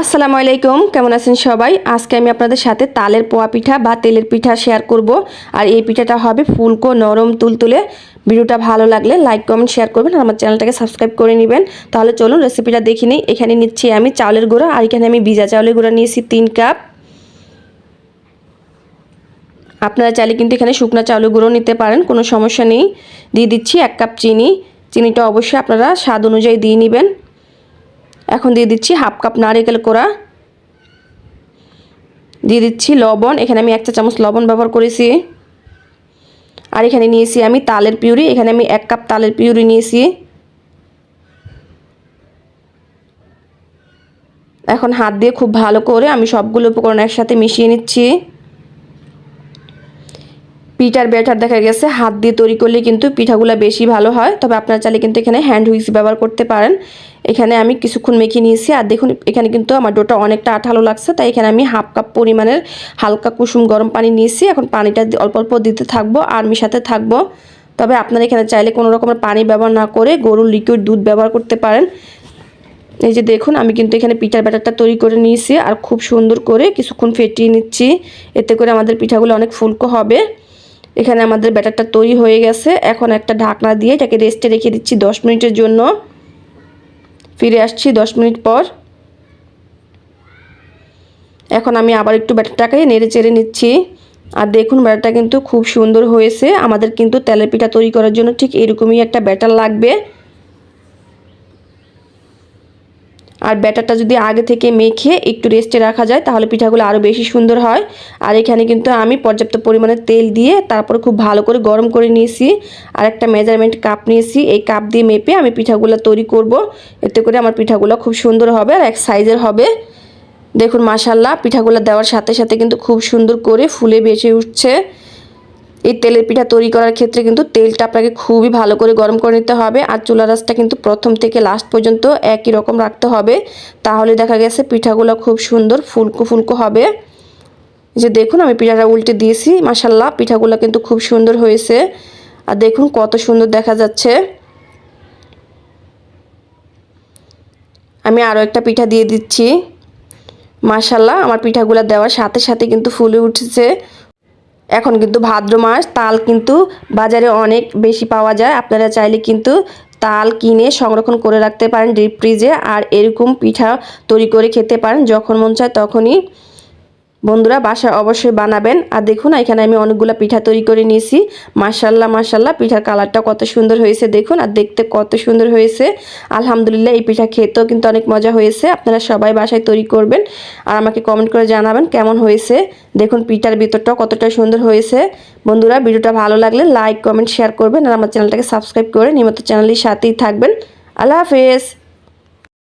আসসালামু আলাইকুম, কেমন আছেন সবাই? আজকে আমি আপনাদের সাথে তালের পোয়া পিঠা বা তেলের পিঠা শেয়ার করব। আর এই পিঠাটা হবে ফুলকো নরম তুলতুলে। ভিডিওটা ভালো লাগলে লাইক, কমেন্ট, শেয়ার করবেন আর আমার চ্যানেলটাকে সাবস্ক্রাইব করে নেবেন। তাহলে চলুন রেসিপিটা দেখে নিই। এখানে নিচ্ছি আমি চাউলের গুঁড়া আর এখানে আমি ভিজা চাউলের গুঁড়া নিয়েছি তিন কাপ। আপনারা চাইলে কিন্তু এখানে শুকনো চাউলের গুঁড়ো নিতে পারেন, কোনো সমস্যা নেই। দিয়ে দিচ্ছি এক কাপ চিনি। চিনিটা অবশ্যই আপনারা স্বাদ অনুযায়ী দিয়ে নেবেন। এখন দিয়ে দিচ্ছি হাফ কাপ নারিকেল কোড়া। দিয়ে দিচ্ছি লবণ, এখানে আমি এক চা চামচ লবণ ব্যবহার করেছি। আর এখানে নিয়েছি আমি তালের পিউরি, এখানে আমি এক কাপ তালের পিউরি নিয়েছি। এখন হাত দিয়ে খুব ভালো করে আমি সবগুলো উপকরণ একসাথে মিশিয়ে নিচ্ছি। পিঠার ব্যাটার দেখা গেছে, হাত দিয়ে তৈরি করলে কিন্তু পিঠাগুলো বেশি ভালো হয়। তবে আপনারা চাইলে কিন্তু এখানে হ্যান্ড হুইক্স ব্যবহার করতে পারেন। এখানে আমি কিছুক্ষণ মেখে নিয়েছি আর দেখুন, এখানে কিন্তু আমার ডোটা অনেকটা আঠালো লাগছে, তাই এখানে আমি হাফ কাপ পরিমাণের হালকা কুসুম গরম পানি নিয়েছি। এখন পানিটা অল্প অল্প দিতে থাকব আর মিশাতে থাকব। তবে আপনারা এখানে চাইলে কোনো রকমের পানি ব্যবহার না করে গরুর লিকুইড দুধ ব্যবহার করতে পারেন। এই যে দেখুন, আমি কিন্তু এখানে পিঠার ব্যাটারটা তৈরি করে নিয়েছি আর খুব সুন্দর করে কিছুক্ষণ ফেটিয়ে নিচ্ছি। এতে করে আমাদের পিঠাগুলো অনেক ফুলকো হবে। এখানে আমাদের ব্যাটারটা তৈরি হয়ে গেছে। এখন একটা ঢাকনা দিয়ে এটাকে রেস্টে রেখে দিচ্ছি দশ মিনিটের জন্য। ফিরে আসছি দশ মিনিট পর। এখন আমি আবার একটু ব্যাটারটাকে নেড়ে চেড়ে নিচ্ছি। আর দেখুন ব্যাটারটা কিন্তু খুব সুন্দর হয়েছে। আমাদের কিন্তু তেলের পিঠা তৈরি করার জন্য ঠিক এরকমই একটা ব্যাটার লাগবে। আর ব্যাটারটা যদি আগে থেকে মেখে একটু রেস্টে রাখা যায়, তাহলে পিঠাগুলো আরও বেশি সুন্দর হয়। আর এখানে কিন্তু আমি পর্যাপ্ত পরিমাণে তেল দিয়ে তারপরে খুব ভালো করে গরম করে নিয়েছি। আর একটা মেজারমেন্ট কাপ নিয়েছি। এই কাপ দিয়ে মেপে আমি পিঠাগুলো তৈরি করব। এতে করে আমার পিঠাগুলো খুব সুন্দর হবে আর এক সাইজের হবে। দেখুন মাসাল্লাহ পিঠাগুলো দেওয়ার সাথে সাথে কিন্তু খুব সুন্দর করে ফুলে বেঁচে উঠছে। এই তেলের পিঠা তৈরি করার ক্ষেত্রে কিন্তু তেলটা আপনাকে খুবই ভালো করে গরম করে নিতে হবে আর চুলা রাসটা কিন্তু প্রথম থেকে লাস্ট পর্যন্ত একই রকম রাখতে হবে। তাহলে দেখা গেছে পিঠাগুলো খুব সুন্দর ফুলকো ফুলকো হবে। যে দেখুন আমি পিঠাটা উল্টে দিয়েছি মাসাল্লাহ পিঠাগুলো কিন্তু খুব সুন্দর হয়েছে। আর দেখুন কত সুন্দর দেখা যাচ্ছে। আমি আরও একটা পিঠা দিয়ে দিচ্ছি। মাসাল্লাহ আমার পিঠাগুলো দেওয়ার সাথে সাথে কিন্তু ফুলে উঠেছে। এখন কিন্তু ভাদ্র মাস, তাল কিন্তু বাজারে অনেক বেশি পাওয়া যায়। আপনারা চাইলে কিন্তু তাল কিনে সংরক্ষণ করে রাখতে পারেন ডিপ ফ্রিজে আর এরকম পিঠা তৈরি করে খেতে পারেন যখন মন চায় তখনই। বন্ধুরা বাসায় অবশ্যই বানাবেন। আর দেখুন, এখানে আমি অনেকগুলো পিঠা তৈরি করে নিয়েছি। মাসাল্লাহ মাসাল্লাহ পিঠার কালারটা কত সুন্দর হয়েছে দেখুন, আর দেখতে কত সুন্দর হয়েছে। আলহামদুলিল্লাহ, এই পিঠা খেতেও কিন্তু অনেক মজা হয়েছে। আপনারা সবাই বাসায় তৈরি করবেন আর আমাকে কমেন্ট করে জানাবেন কেমন হয়েছে। দেখুন, পিঠার ভিতরটাও কতটা সুন্দর হয়েছে। বন্ধুরা, ভিডিওটা ভালো লাগলে লাইক কমেন্ট শেয়ার করবেন। আর আমার চ্যানেলটাকে সাবস্ক্রাইব করে নিয়মিত চ্যানেলের সাথেই থাকবেন। আল্লাহ হাফেজ।